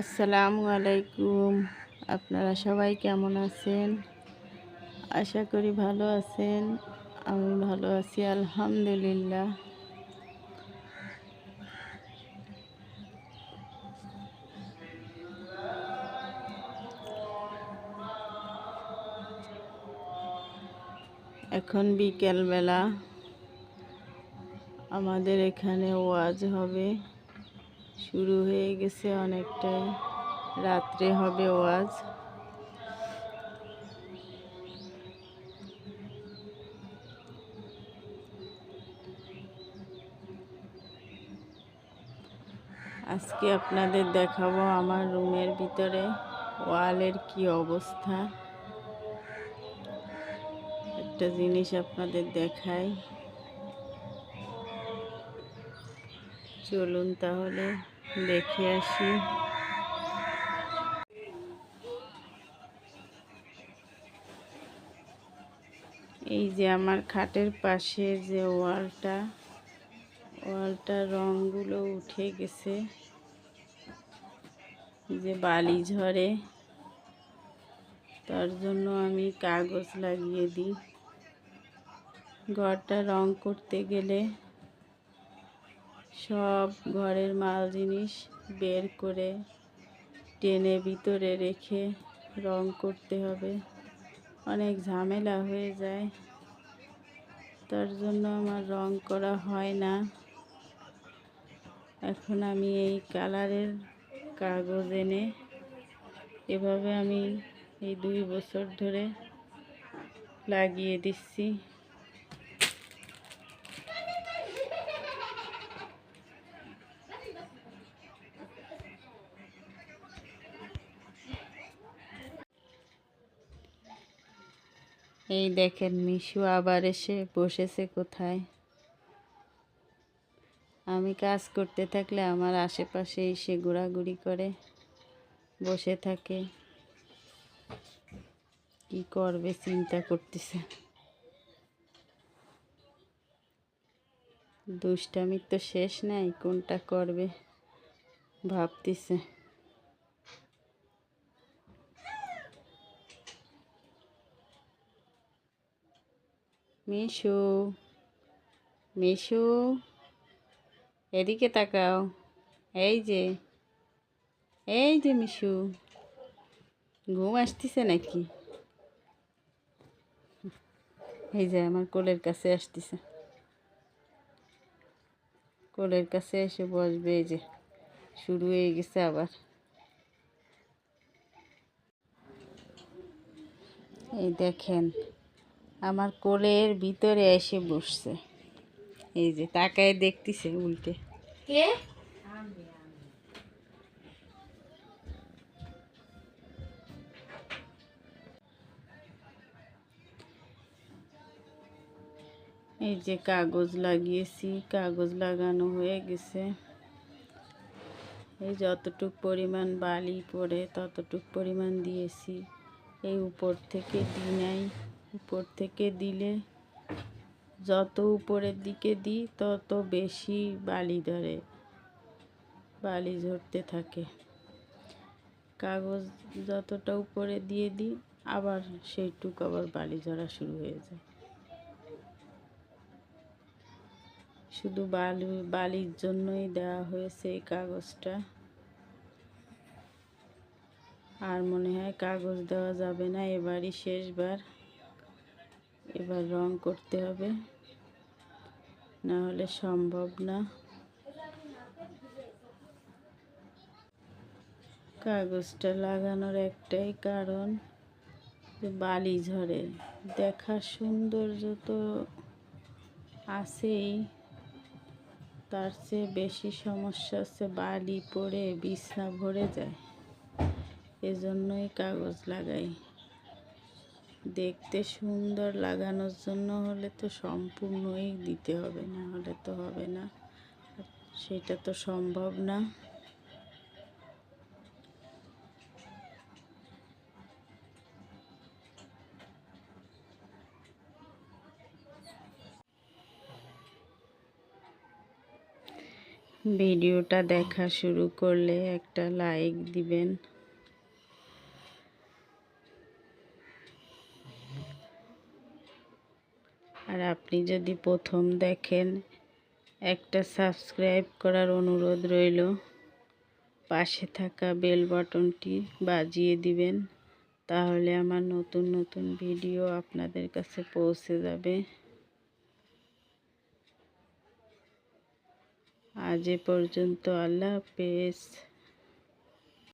আসসালামু আলাইকুম। আপনারা সবাই কেমন আছেন? আশা করি ভালো আছেন। আমি ভালো আছি, আলহামদুলিল্লাহ। এখন বিকেলবেলা আমাদের এখানে ওয়াজ হবে। শুরু হয়ে গেছে অনেকটাই। রাত্রে হবে ওয়াজ আজকে আপনাদের দেখাবো আমার রুমের ভিতরে ওয়ালের কি অবস্থা। একটা জিনিস আপনাদের দেখাই। চলুন তাহলে দেখে আসি। এই যে আমার খাটের পাশে যে ওয়ালটা ওয়ালটা রঙগুলো উঠে গেছে। যে বালি ঝরে, তার জন্য আমি কাগজ লাগিয়ে দিই। ঘরটা রং করতে গেলে সব ঘরের মাল জিনিস বের করে টেনে ভিতরে রেখে রং করতে হবে। অনেক ঝামেলা হয়ে যায়। তার জন্য আমার রং করা হয় না। এখন আমি এই কালারের কাগজ এনে এভাবে আমি এই দুই বছর ধরে লাগিয়ে দিচ্ছি। এই দেখেন মিশু আবার এসে বসেছে কোথায়? আমি কাজ করতে থাকলে আমার আশেপাশে এসে ঘোরাঘুরি করে, বসে থাকে। কি করবে, চিন্তা করতেছে। দুষ্টামির তো শেষ নাই, কোনটা করবে, ভাবতেছে। মিশু মিশু, এদিকে তাকাও। এই যে এই যে মিশু, ঘুম আসতেছে নাকি? এই যে আমার কোলের কাছে আসতেছে। কোলের কাছে এসে বসবে, এই যে, শুরু হয়ে গেছে আবার। এই দেখেন আমার কোলের ভিতরে এসে বসছে। এই যে তাকায় দেখতেছে উল্টে। কে? এই যে কাগজ লাগিয়েছি কাগজ লাগানো হয়ে গেছে। এই যতটুক পরিমাণ বালি পড়ে ততটুক পরিমাণ দিয়েছি। এই উপর থেকে দিই নাই। উপর থেকে দিলে যত উপরের দিকে দিই, তত বেশি বালি ধরে, বালি ঝরতে থাকে। কাগজ যতটা উপরে দিয়ে দিই, আবার সেইটুক আবার বালি ঝরা শুরু হয়ে যায়। শুধু বালু, বালির জন্যই দেওয়া হয়েছে এই কাগজটা। আর মনে হয় কাগজ দেওয়া যাবে না, এবারই শেষবার। এবার রং করতে হবে। না হলে সম্ভব না। কাগজটা লাগানোর একটাই কারণ বালি ঝরে। দেখার সৌন্দর্য তো আছেই। তার চেয়ে বেশি সমস্যা হচ্ছে বালি পড়ে, বিছনা ভরে যায়। এজন্যই কাগজ লাগাই। দেখতে সুন্দর লাগানোর জন্য হলে তো সম্পূর্ণই দিতে হবে, না হলে তো হবে না। সেটা তো সম্ভব না। ভিডিওটা দেখা শুরু করলে একটা লাইক দিবেন। আর আপনি যদি প্রথম দেখেন, একটা সাবস্ক্রাইব করার অনুরোধ রইল। পাশে থাকা বেল বাটনটি বাজিয়ে দিবেন, তাহলে আমার নতুন নতুন ভিডিও আপনাদের কাছে পৌঁছে যাবে। আজ এ পর্যন্ত আল্লাহ হাফেজ।